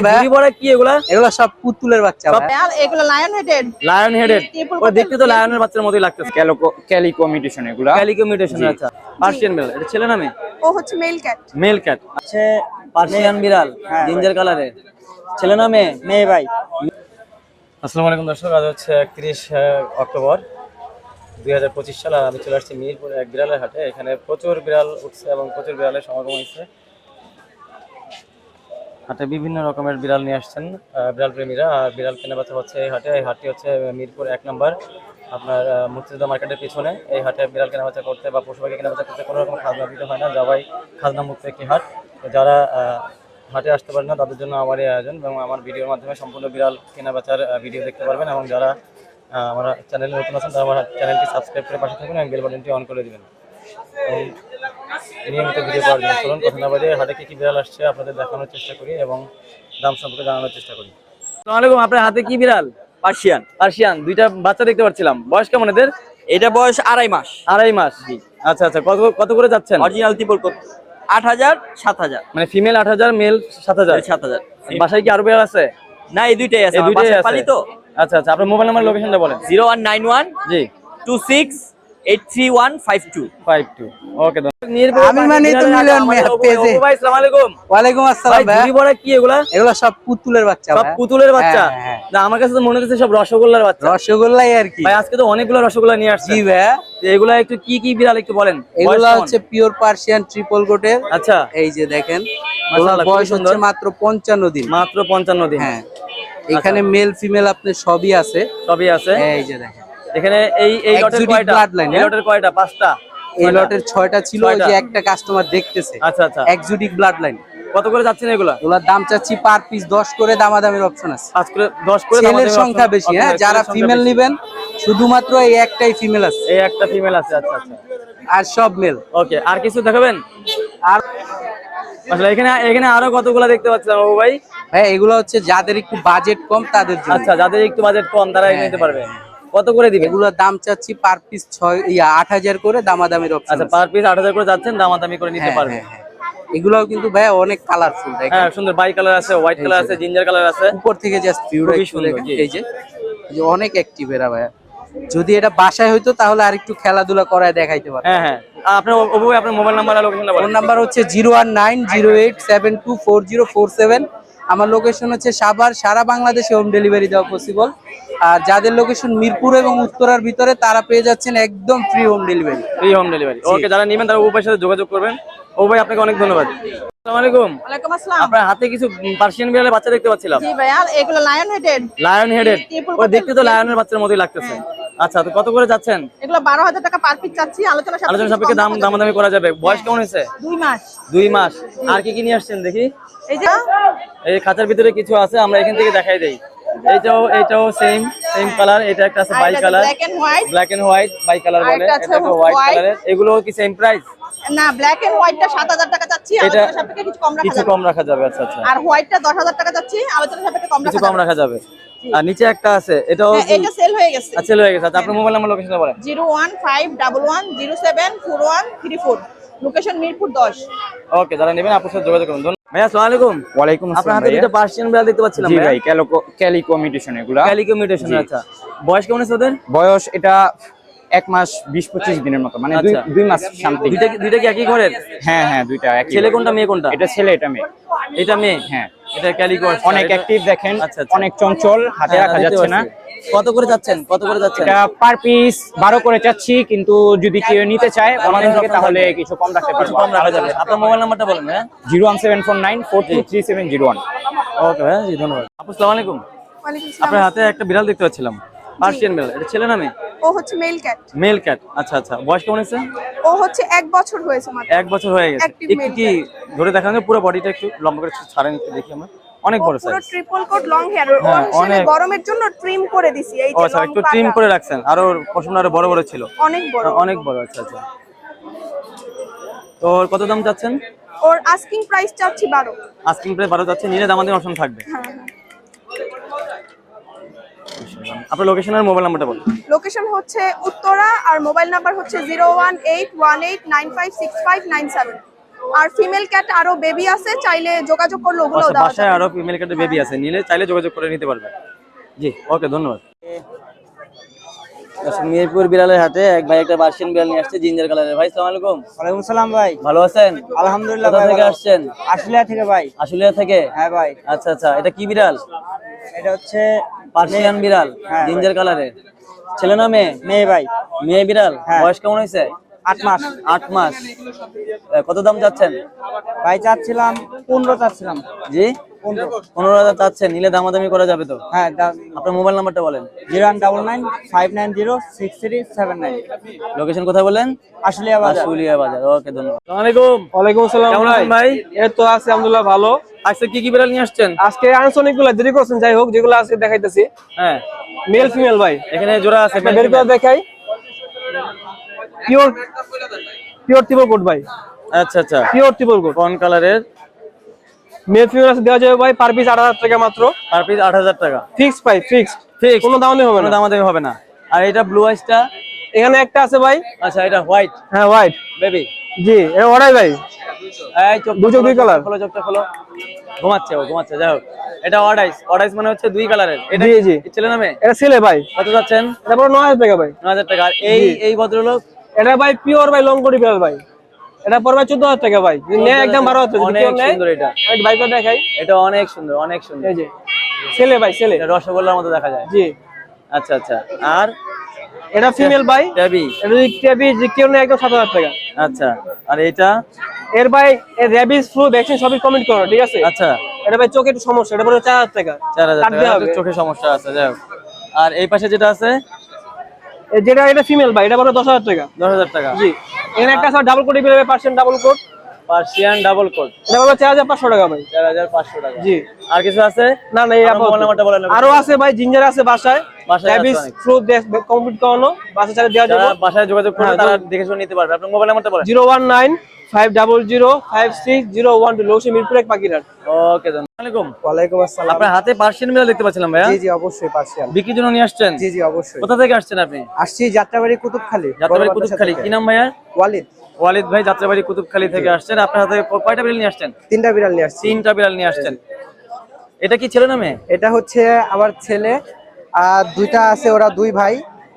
কি এগুলা? এগুলো সব পুতুলের বাচ্চা সব- ভাই আর এগুলো লায়ন হেডেড লায়ন হেডেড ও দেখতে তো লায়নের বাচ্চার মতোই লাগতেছে। ক্যালিকো ক্যালিকো মিউটেশন এগুলা। ক্যালিকো মিউটেশন আচ্ছা। পার্সিয়ান বেল এটা ছেলে নামে ও হচ্ছে মেল ক্যাট মেল ক্যাট আছে পার্সিয়ান বিড়াল জিঞ্জার কালারের ছেলে নামে মেয়ে? ভাই। আসসালামু আলাইকুম দর্শক আজ হচ্ছে একত্রিশ অক্টোবর দুই হাজার পঁচিশ সাল আর আমি চলে আসছি মিরপুর এক বিড়ালের হাটে। এখানে প্রচুর বিড়াল উঠছে এবং প্রচুর বিড়ালের সমাগম হয়েছে। হাটে বিভিন্ন রকমের বিড়াল নিয়ে আসছেন বিড়াল প্রেমীরা। আর বিড়াল কেনা বেচা হচ্ছে এই হাটে। এই হাটটি হচ্ছে মিরপুর এক নম্বর। আপনার মুক্তিযোদ্ধা মার্কেটের পিছনে। এই হাটে বিড়াল কেনা বেচা করতে বা পশু পাখি কেনা বেচা করতে কোনো রকম খাজনা দিতে হয় না। যাওয়াই খাজনা মুক্ত একটি হাট। যারা হাটে আসতে পারেন না, তাদের জন্য আমার এই আয়োজন এবং আমার ভিডিওর মাধ্যমে সম্পূর্ণ বিড়াল কেনা বেচার ভিডিও দেখতে পারবেন এবং যারা আমার চ্যানেলে নতুন আছেন, তারা আমার চ্যানেলটি সাবস্ক্রাইব করে পাশে থাকবেন এবং বেল বাটনটি অন করে দিবেন। নিয়মিত ভিডিও পাওয়ার জন্য চলুন কথা না বাজে হাটে কি কি বিড়াল আসছে আপনাদের দেখানোর চেষ্টা করি এবং দাম সম্পর্কে জানানোর চেষ্টা করি। আসসালামু আলাইকুম আপনার হাতে কি বিড়াল? পার্সিয়ান। পার্সিয়ান দুইটা বাচ্চা দেখতে পাচ্ছিলাম বয়স কেমন এদের? এটা বয়স আড়াই মাস। আড়াই মাস। জি। আচ্ছা আচ্ছা কত কত করে যাচ্ছেন? অরিজিনাল ত্রিপল কোট আট হাজার সাত হাজার। মানে ফিমেল আট হাজার মেল সাত হাজার? সাত হাজার। বাসায় কি আরও বিড়াল আছে? না এই দুইটাই আছে দুইটাই আছে। তো আচ্ছা আচ্ছা আপনার মোবাইল নাম্বার লোকেশনটা বলেন। জিরো ওয়ান নাইন ওয়ান জি। টু সিক্স সব পুতুলের বাচ্চা পুতুলের বাচ্চা? হ্যাঁ, হ্যাঁ। না আমার কাছে তো মনে হচ্ছে সব রসগোল্লার বাচ্চা। রসগোল্লাই আর কি। আজকে তো অনেকগুলো রসগোল্লা নিয়ে আসছে। জি এগুলা একটু কি কি বিড়াল একটু বলেন? এগুলো? হচ্ছে পিওর পার্সিয়ান ট্রিপল কোটের আচ্ছা। এই যে দেখেন মাশাআল্লাহ, বয়স সুন্দর। হচ্ছে মাত্র পঞ্চান্ন দিন। মাত্র পঞ্চান্ন দিন। হ্যাঁ। এখানে মেল ফিমেল আপনার সবই আছে। সবই আছে। এই যে দেখেন। এখানে এই এই লটের কয়টা? এই হ্যাঁ? লটের কয়টা? পাঁচটা? এই? লটের ছয়টা ছিল ওই যে একটা কাস্টমার দেখতেছে। আচ্ছা আচ্ছা। এক্সোটিক ব্লাড লাইন কত করে যাচ্ছেন এগুলা? ওগুলোর দাম চাচ্ছি পার পিস দশ করে দামাদামের অপশন আছে। পাঁচ করে দশ করে দাম ছেলের সংখ্যা বেশি হ্যাঁ? যারা ফিমেল। নিবেন শুধুমাত্র এই একটাই ফিমেল আছে। এই একটা ফিমেল আছে আচ্ছা আচ্ছা। আর সব মেল ওকে আর কিছু দেখাবেন? আর আসলে এখানে এখানে আরও কতগুলো দেখতে পাচ্ছিলাম বাবু ভাই? ভাই এগুলো হচ্ছে যাদের একটু বাজেট কম তাদের জন্য। আচ্ছা যাদের একটু বাজেট কম তারা হ্যাঁ, নিতে পারবে। কত করে দিবে? এগুলোর দাম চাচ্ছি পার পিস ছয় ইয়া আট হাজার করে দামাদামের অপশন আচ্ছা পার পিস আট হাজার করে যাচ্ছেন দামাদামি করে নিতে পারবে এগুলোও কিন্তু ভাই অনেক কালারফুল হ্যাঁ সুন্দর বাই কালার আছে হোয়াইট কালার আছে জিঞ্জার কালার আছে। উপর থেকে জাস্ট ভিউটা সুন্দর, এই যে যে অনেক অ্যাক্টিভ এরা ভাই যদি এটা বাসায় হইতো তাহলে আর একটু খেলাধুলা করায় দেখাইতে পারে হ্যাঁ হ্যাঁ। আপনার আপনার মোবাইল নাম্বার আর লোকেশনটা ফোন নাম্বার হচ্ছে zero one nine zero eight seven two four zero four seven. আমার লোকেশন হচ্ছে সাভার সারা বাংলাদেশে হোম ডেলিভারি দেওয়া পসিবল আর যাদের লোকেশন মিরপুর এবং উত্তরার ভিতরে তারা পেয়ে যাচ্ছেন একদম free home delivery free home delivery okay যারা নেবেন তারা ভাইয়ের সাথে যোগাযোগ করবেন। ও ভাই আপনাকে অনেক ধন্যবাদ। আসসালামু ওয়ালাইকুম আসসালাম। আপনার হাতে কিছু পার্সিয়ান বিড়ালের বাচ্চা দেখতে পাচ্ছিলাম। জি ভাইয়া এগুলো লায়ন হেডেড লায়ন হেডেড ও দেখতে তো লায়নের বাচ্চার মতোই লাগতেছে। আচ্ছা তো কত করে যাচ্ছেন? এগুলো বারো হাজার টাকা পার পিস চাচ্ছি। আলোচনা সাপেক্ষে আলোচনা সাপেক্ষে দাম দামাদামি করা যাবে। বয়স কেমন হয়েছে? দুই মাস। দুই মাস। আর কি কি নিয়ে আসছেন দেখি? এই যে এই খাঁচার ভিতরে কিছু আছে আমরা এখান থেকে দেখাই দেই। এইটাও এইটাও সেম সেম কালার এটা একটা আছে bicolour black and white black and white bicolour বলে। এটা হোয়াইট। কালারের এগুলো কি সেম প্রাইস না ব্ল্যাক এন্ড হোয়াইটটা সাত হাজার টাকা চাচ্ছি এটা আলোচনা সাপেক্ষে কিছু কম রাখা কিছু কম রাখা যাবে আচ্ছা আচ্ছা। আর হোয়াইটটা দশ হাজার টাকা চাচ্ছি আলোচনা সাপেক্ষে কম কিছু রাখা কম রাখা যাবে। আর নিচে একটা আছে এটাও হ্যাঁ, এটা সেল হয়ে গেছে। আচ্ছা হয়ে গেছে। আপনার মোবাইল নাম্বার লোকেশন বলেন। Zero one five double one zero seven four one three four. Location Mirpur দশ। ওকে যারা নেবেন আপনার সাথে যোগাযোগ করুন। আসসালামু আলাইকুম। আসসালাম হাতে দুটো পার্সিয়ান বিড়াল দেখতে পাচ্ছিলাম জি ভাই ক্যালিকো ক্যালিকো মিউটেশন এগুলা। ক্যালিকো মিউটেশন আচ্ছা। বয়স কেমন আছে ওদের? বয়স এটা এক মাস বিশ পঁচিশ দিনের মতো মানে দুই আচ্ছা। দুই মাস শান্তি দুইটা কি- একই ঘরের? হ্যাঁ হ্যাঁ দুইটা একই ছেলে কোনটা মেয়ে কোনটা? এটা ছেলে এটা মেয়ে। এটা মেয়ে? হ্যাঁ। এটা ক্যালিকো অনেক অ্যাক্টিভ দেখেন আচ্ছা, আচ্ছা। অনেক চঞ্চল হাতে হ্যাঁ, রাখা যাচ্ছে না। কত করে যাচ্ছেন? কত করে যাচ্ছেন? এটা পার পিস বারো করে চাচ্ছি কিন্তু যদি কেউ নিতে চায় আমাদের থেকে তাহলে কিছু কম রাখতে পারব কম রাখা যাবে। আপনার মোবাইল নাম্বারটা বলেন হ্যাঁ? Zero one seven four nine four two three seven zero one. Okay ভাই জি ধন্যবাদ। আপু আসসালামু আলাইকুম। ওয়ালাইকুম আপনার হাতে একটা বিড়াল দেখতে পাচ্ছিলাম পার্সিয়ান বিড়াল। এটা ছেলে নামে? ও হচ্ছে মেল ক্যাট মেল ক্যাট আচ্ছা আচ্ছা। বয়স কেমন হয়েছে? ও হচ্ছে এক বছর হয়েছে মাত্র। এক বছর হয়ে গেছে। একটু কি ধরে দেখানো? পুরো বডিটা একটু লম্বা করে ছাড়েন একটু দেখি আমরা। অনেক বড় সাইজ পুরো ট্রিপল কোট লং হেয়ার অনেক। গরমের জন্য ট্রিম করে দিছি এই যে আচ্ছা একটু ট্রিম করে রাখছেন। আর ওর পশমটা আরও বড় বড় ছিল। অনেক বড়। হ্যাঁ, অনেক বড় আচ্ছা আচ্ছা। তো কত দাম চাচ্ছেন? ওর আস্কিং প্রাইস চাচ্ছি 12 আস্কিং প্রাইস 12 চাচ্ছি নিলে আমাদের অপশন থাকবে। হ্যাঁ, হ্যাঁ। আপনার লোকেশন আর মোবাইল নাম্বারটা বলুন। লোকেশন হচ্ছে উত্তরা আর মোবাইল নাম্বার হচ্ছে 01818956597 আর ফিমেল ক্যাট আরও বেবি আছে চাইলে যোগাযোগ করলে ওগুলো আচ্ছা বাসায় আরও ফিমেল ক্যাটের বেবি আছে নিলে চাইলে যোগাযোগ করে নিতে পারবে। জি ওকে ধন্যবাদ। আচ্ছা, মিরপুর বিড়ালের হাটে এক ভাই একটা পার্সিয়ান বিড়াল নিয়ে আসছে জিঞ্জার কালারের। ভাই সালাম আলাইকুম। ওয়ালাইকুম সালাম ভাই। ভালো আছেন? আলহামদুলিল্লাহ কোথা থেকে আসছেন? আশুলিয়া থেকে ভাই। আশুলিয়া থেকে? হ্যাঁ ভাই। আচ্ছা আচ্ছা এটা কি বিড়াল? এটা হচ্ছে পার্সিয়ান বিড়াল হ্যাঁ, জিঞ্জার কালারের। ছেলে না মেয়ে? মেয়ে ভাই। মেয়ে বিড়াল হ্যাঁ। বয়স কেমন হয়েছে? আট মাস। আট মাস। কত দাম চাচ্ছেন? ভাই চাচ্ছিলাম পনেরো চাচ্ছিলাম। জি? পনেরো। হাজার চাচ্ছেন নিলে দামাদামি করা যাবে তো? হ্যাঁ আপনার মোবাইল নাম্বারটা বলেন। Zero one double nine five nine zero six three seven nine. Location কোথায় বলেন আশুলিয়া বাজার। আশুলিয়া বাজার ওকে ধন্যবাদ। আসসালামু আলাইকুম ওয়ালাইকুম আসসালাম কেমন ভাই আছেন ভাই? এই তো আছে আলহামদুলিল্লাহ ভালো। আজকে কি কি বিড়াল নিয়ে আসছেন? আজকে আনসনিকগুলা দেরি করছেন যাই হোক যেগুলো আজকে দেখাইতেছি। হ্যাঁ। মেল ফিমেল ভাই। এখানে জোড়া আছে বের করে দেখাই। পিওর পিওর ত্রিপল কোট ভাই। আচ্ছা আচ্ছা। পিওর ত্রিপল কোট কোন কালারের ফিমেল আছে দেওয়া যাবে ভাই পার পিস আট হাজার টাকা মাত্র। পার পিস আট হাজার টাকা। ফিক্স ভাই ফিক্স ঠিক কোনো দাম হবে না। দামাদামি হবে না। আর এটা ব্লু আইসটা এখানে একটা আছে ভাই। আচ্ছা এটা হোয়াইট হ্যাঁ হোয়াইট বেবি জি এটা ওরাই ভাই। এই চোখ দু চোখ দুই colour। খোলো চোখটা খোলো। ঘুমাচ্ছে ও ঘুমাচ্ছে যাই হোক। এটা অর্ডাইস অর্ডাইস মানে হচ্ছে দুই কালারের এটা জি, জি। ছেলে নামে? এটা ছেলে ভাই। কত যাচ্ছেন? এটা পুরো নয় হাজার টাকা ভাই। ন হাজার টাকা। আর এই এই ভদ্রলোক এটা ভাই পিওর ভাই লং কোটি বিড়াল ভাই। এটা পড়বে চোদ্দ হাজার টাকা ভাই। নেয় একদম হাজার টাকা। অনেক সুন্দর এটা। আমি বাইক করে দেখাই। এটা অনেক সুন্দর অনেক সুন্দর। এই যে ছেলে ভাই ছেলে। এটা রসগোল্লার মতো দেখা যায়। জি। আচ্ছা আচ্ছা। আর? এটা ফিমেল ভাই। ট্যাবি এটা টেবি যে কেউ নেয় একদম সাত হাজার টাকা। আচ্ছা। আর এটা? এর ভাই এর র্যাবিস ফ্লু ভ্যাকসিন সবই কমেন্ট করো ঠিক আছে? আচ্ছা। এটা ভাই চোখে একটু সমস্যা এটা পড়বে চার হাজার টাকা। চার হাজার কাটতে টাকা চোখে সমস্যা আছে যাই আর এই পাশে যেটা আছে? যেটা এটা ফিমেল ভাই এটা বলে দশ হাজার টাকা। দশ হাজার টাকা। জি। এখানে একটা আছে ডাবল কোটি বেরোবে percent double coat Persian double coat এটা চার হাজার পাঁচশো টাকা ভাই। চার হাজার পাঁচশো টাকা। জি। আর কিছু আছে? না না এই আপনার মোবাইল নাম্বারটা বলেন আরও আছে ভাই জিঞ্জার আছে বাসায়। কমপ্লিট করানো। বাসা দেওয়া যাবে। বাসায় যোগাযোগ করবে হ্যাঁ, তারা দেখে শুনে নিতে পারবে। আপনার মোবাইল নাম্বারটা বলেন। Zero one nine five double zero five six zero one two লৌসি Mirpur এক পাখিরহাট ওকে আসসালামাইকুম ওয়ালাইকুম আসসালাম। আপনার হাতে পার্সিয়ান দেখতে পাচ্ছিলাম ভাইয়া। জি জি অবশ্যই পার্সিয়াল বিক্রির জন্য নিয়ে আসছেন? জি জি অবশ্যই। কোথা থেকে আসছেন আপনি? আসছি যাত্রাবাড়ি কুতুবখালী যাত্রাবাড়ি বড় মাদ্রাসা কি নাম ভাইয়া? ওয়ালিদ। ওয়ালিদ ভাই যাত্রাবাড়ি কুতুবখালী থেকে আসছেন। আপনার হাতে কয়টা বিড়াল নিয়ে আসছেন? তিনটা বিড়াল নিয়ে আসছি। তিনটা বিড়াল নিয়ে আসছেন। এটা কি ছেলে না মেয়ে? এটা হচ্ছে আমার ছেলে আর দুইটা আছে ওরা দুই ভাই।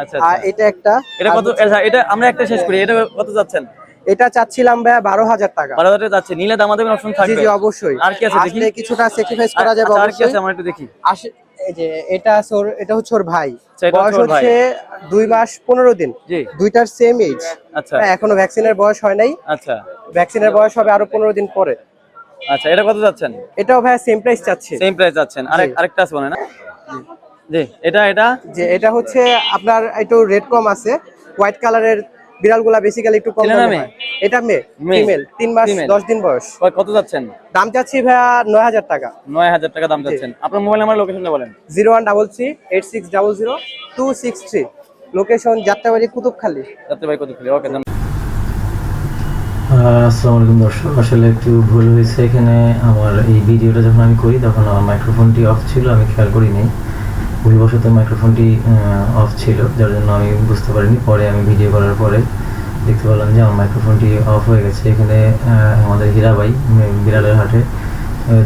আচ্ছা আচ্ছা। এটা একটা। এটা কত আচ্ছা, এটা আমরা একটা শেষ করি। এটা কত যাচ্ছেন? এটা চাচ্ছিলাম ভাইয়া বারো হাজার টাকা। বারো হাজার যাচ্ছে নিলে দামাদামি অপশন থাকবে। জি অবশ্যই। আর কি আছে দেখি? কিছুটা স্যাক্রিফাইস করা যাবে আচ্ছা, আর কি আছে? আমরা একটু দেখি। যে এটা এটা হচ্ছে ওর ভাই। আচ্ছা, বয়স হচ্ছে ভাই। দুই মাস পনেরো দিন। দুইটার সেম এজ আচ্ছা। এখনও ভ্যাকসিনের বয়স হয় নাই। আচ্ছা। ভ্যাকসিনের বয়স হবে আরও পনেরো দিন পরে। আচ্ছা এটা কত যাচ্ছেন এটাও ভাইয়া সেম প্রাইস চাচ্ছে। সেম প্রাইস যাচ্ছেন আরেক আরেকটা আছে না? জি। এটা এটা? যে এটা হচ্ছে আপনার একটু রেড কম আছে। হোয়াইট কালারের বিড়ালগুলা বেসিক্যালি একটু কম দামে এটা মেয়ে। ফিমেল তিন মাস Female। দশ দিন বয়স। কত যাচ্ছেন? দাম চাচ্ছি ভাইয়া নয় হাজার টাকা। নয় হাজার টাকা দাম যাচ্ছেন আপনার মোবাইল নাম্বার লোকেশনটা বলেন। Zero one double three eight six double zero two six three. Location Jatrabari Kutubkhali. Jatrabari Kutubkhali okay আসসালামু আলাইকুম দর্শক আসলে একটু ভুল হয়েছে এখানে। আমার এই ভিডিওটা যখন আমি করি তখন আমার মাইক্রোফোনটি অফ ছিল আমি খেয়াল করিনি। ভুলবশত মাইক্রোফোনটি অফ ছিল, যার জন্য আমি বুঝতে পারিনি। পরে আমি ভিডিও করার পরে দেখতে পেলাম যে, আমার মাইক্রোফোনটি অফ হয়ে গেছে। এখানে আমাদের হীরাবাই বিড়ালের হাটে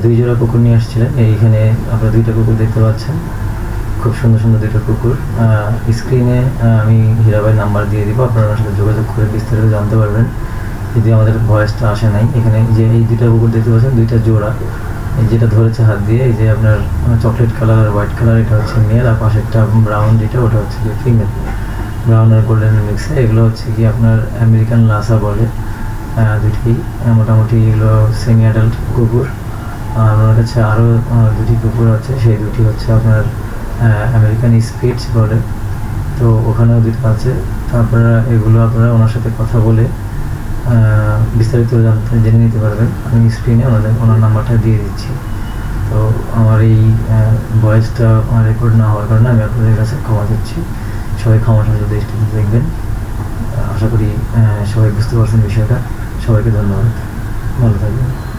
দুই জোড়া কুকুর নিয়ে আসছিলেন। এইখানে আপনারা দুইটা কুকুর দেখতে পাচ্ছেন। খুব সুন্দর সুন্দর দুইটা কুকুর। স্ক্রিনে আমি হীরাবাই নাম্বার দিয়ে দিব। আপনারা সাথে যোগাযোগ করে বিস্তারিত জানতে পারবেন। যদি আমাদের ভয়েসটা আসে নাই, এখানে যে এই দুইটা কুকুর দেখতে পাচ্ছেন, দুইটা জোড়া। এই যেটা ধরেছে হাত দিয়ে, এই যে আপনার চকলেট কালার হোয়াইট কালার এটা হচ্ছে মেল আর পাশেরটা ব্রাউন যেটা, ওটা হচ্ছে যে ফিমেল ব্রাউন আর গোল্ডেন মিক্সে এগুলো হচ্ছে কি আপনার আমেরিকান লাসা বলে। দুটি মোটামুটি এগুলো সেমি অ্যাডাল্ট কুকুর। আর ওনার কাছে আরও দুটি কুকুর আছে, সেই দুটি হচ্ছে আপনার আমেরিকান স্পিডস বলে। তো ওখানেও দুটো আছে। আপনারা এগুলো আপনারা ওনার সাথে কথা বলে বিস্তারিত জানতে জেনে নিতে পারবেন। আমি স্ক্রিনে আমাদের ওনার নাম্বারটা দিয়ে দিচ্ছি। তো আমার এই ভয়েসটা রেকর্ড না হওয়ার কারণে আমি আপনাদের কাছে ক্ষমা চাচ্ছি। সবাই ক্ষমা সহ দৃষ্টিতে দেখবেন। আশা করি সবাই বুঝতে পারছেন বিষয়টা। সবাইকে ধন্যবাদ। ভালো থাকবেন।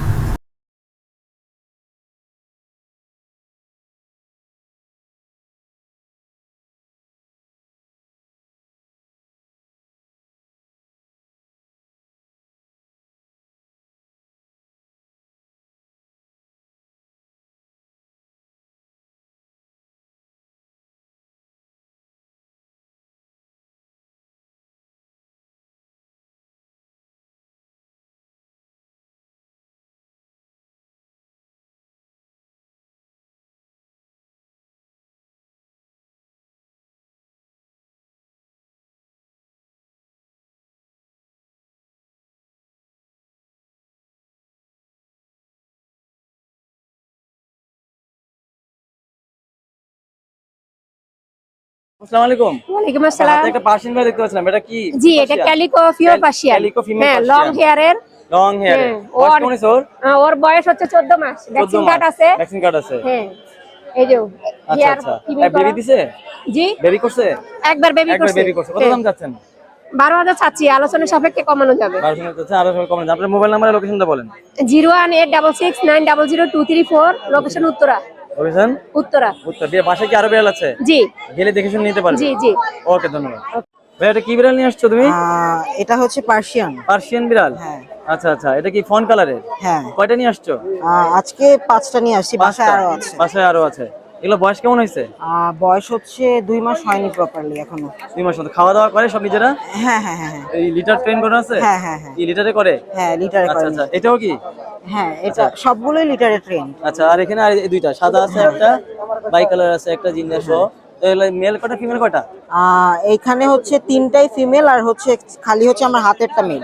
আসসালামু আলাইকুম। ওয়ালাইকুম আসসালাম। একটা পার্সিয়ান ভাই দেখতে পাচ্ছিলাম এটা কি জি এটা calico pure Persian Calico female হ্যাঁ লং হেয়ারের লং হেয়ার বয়স ওর- ওর? ওর বয়স হচ্ছে 14 মাস। ভ্যাকসিন কার্ড আছে। ভ্যাকসিন কার্ড আছে। হ্যাঁ এই যে হেয়ার বেবি দিছে? জি। বেবি করছে? একবার বেবি একবার বেবি করছে। কত দাম যাচ্ছেন বারো হাজার চাচ্ছি। আলোচনা সাপেক্ষে কমানো যাবে। বারোশো যাচ্ছে আরও কমে যাবে। আপনার মোবাইল নাম্বার লোকেশনটা বলেন। Zero one eight double six nine double zero two three four location Uttara. Location Uttara. উত্তর। দিয়ে বাসায় কি আরও বিড়াল আছে? জি। গেলে দেখে শুনে নিতে পারবে। জি জি। ওকে ধন্যবাদ। ভাই এটা কি বিড়াল নিয়ে আসছো তুমি? এটা হচ্ছে পার্সিয়ান। পার্সিয়ান বিড়াল? হ্যাঁ। আচ্ছা আচ্ছা। এটা কি ফন কালারের? হ্যাঁ। কয়টা নিয়ে আসছো? আজকে পাঁচটা নিয়ে আসছি। আছে। বাসায় আরও আছে। এগুলো বয়স কেমন হয়েছে? বয়স হচ্ছে দুই মাস হয়নি প্রপারলি এখনও। দুই মাস মতো। খাওয়া দাওয়া করে সব নিজেরা? হ্যাঁ হ্যাঁ হ্যাঁ এই লিটার ট্রেন করা আছে? হ্যাঁ হ্যাঁ হ্যাঁ। কি লিটারে করে? হ্যাঁ লিটারে আচ্ছা আচ্ছা। এটাও কি? হ্যাঁ এটা সবগুলোই লিটারে ট্রেন আচ্ছা আর এখানে আর এই দুইটা সাদা আছে একটা বাই কালার আছে একটা জিঞ্জার সহ মেল কটা ফিমেল কটা? এইখানে হচ্ছে তিনটাই ফিমেল আর হচ্ছে খালি হচ্ছে আমার হাতেরটা মেল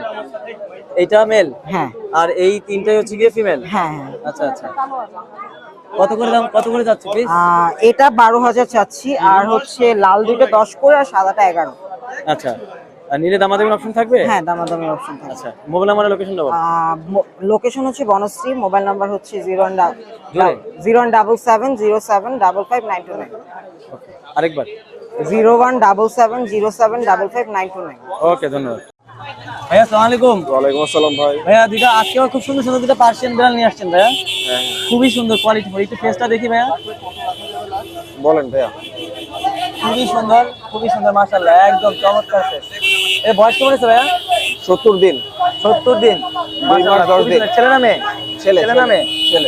এইটা মেল হ্যাঁ। আর এই তিনটাই হচ্ছে গিয়ে ফিমেল হ্যাঁ হ্যাঁ। আচ্ছা আচ্ছা। কত করে দাম কত করে যাচ্ছে আহ, এটা বারো হাজার চাচ্ছি আর হচ্ছে লাল দুটো দশ করে আর সাদাটা এগারো। আচ্ছা আর নিলে দামাদামি অপশন থাকবে? হ্যাঁ দামাদামি অপশন থাকে আচ্ছা মোবাইল নাম্বার লোকেশনটা বল লোকেশন হচ্ছে বনশ্রী মোবাইল নাম্বার হচ্ছে জিরো? জোরে। Double seven zero seven double five nine two nine আরেকবার। Zero one double seven zero seven double five nine two nine okay ধন্যবাদ। ভাইয়া আসসালামু আলাইকুম। ওয়ালাইকুম আসসালাম ভাই। ভাইয়া দুইটা আজকে আমার খুব সুন্দর সুন্দর পার্সিয়ান বিড়াল নিয়ে আসছেন ভাইয়া। খুবই সুন্দর কোয়ালিটি একটু ফেসটা দেখি ভাইয়া। বলেন ভাইয়া। খুবই সুন্দর খুবই সুন্দর মাশাআল্লাহ একদম চমৎকার ফেস এর বয়স কেমন হয়েছে ভাইয়া? সত্তর দিন। সত্তর দিন। দুই মাস দশ দিন। ছেলে না মেয়ে? ছেলে ছেলে না ছেলে।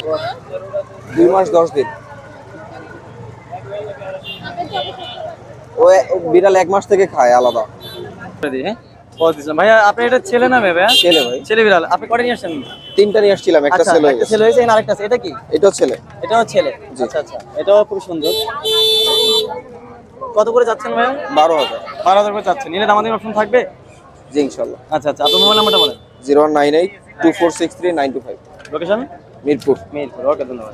দুই মাস দশ দিন। ও বিড়াল এক মাস থেকে খায় আলাদা। হ্যাঁ? ভাইয়া আপনি এটা ছেলে না মেয়ে ভাইয়া? ছেলে ভাই। ছেলে বিড়াল। আপনি কটা নিয়ে আসছেন? তিনটা নিয়ে আসছিলাম একটা আচ্ছা ছেলে একটা ছেলে হয়েছে আরেকটা আছে। এটা কি? এটাও ছেলে। এটাও ছেলে। আচ্ছা আচ্ছা। এটাও খুব সুন্দর। কত করে যাচ্ছেন ভাইয়া? বারো হাজার। বারো হাজার করে যাচ্ছেন। দামাদামি অপশন থাকবে? জি ইনশাল্লাহ। আচ্ছা আচ্ছা। আপনার মোবাইল নাম্বারটা বলেন। Zero nine eight two four six three nine two five. Location? Mirpur. Mirpur. Okay ধন্যবাদ।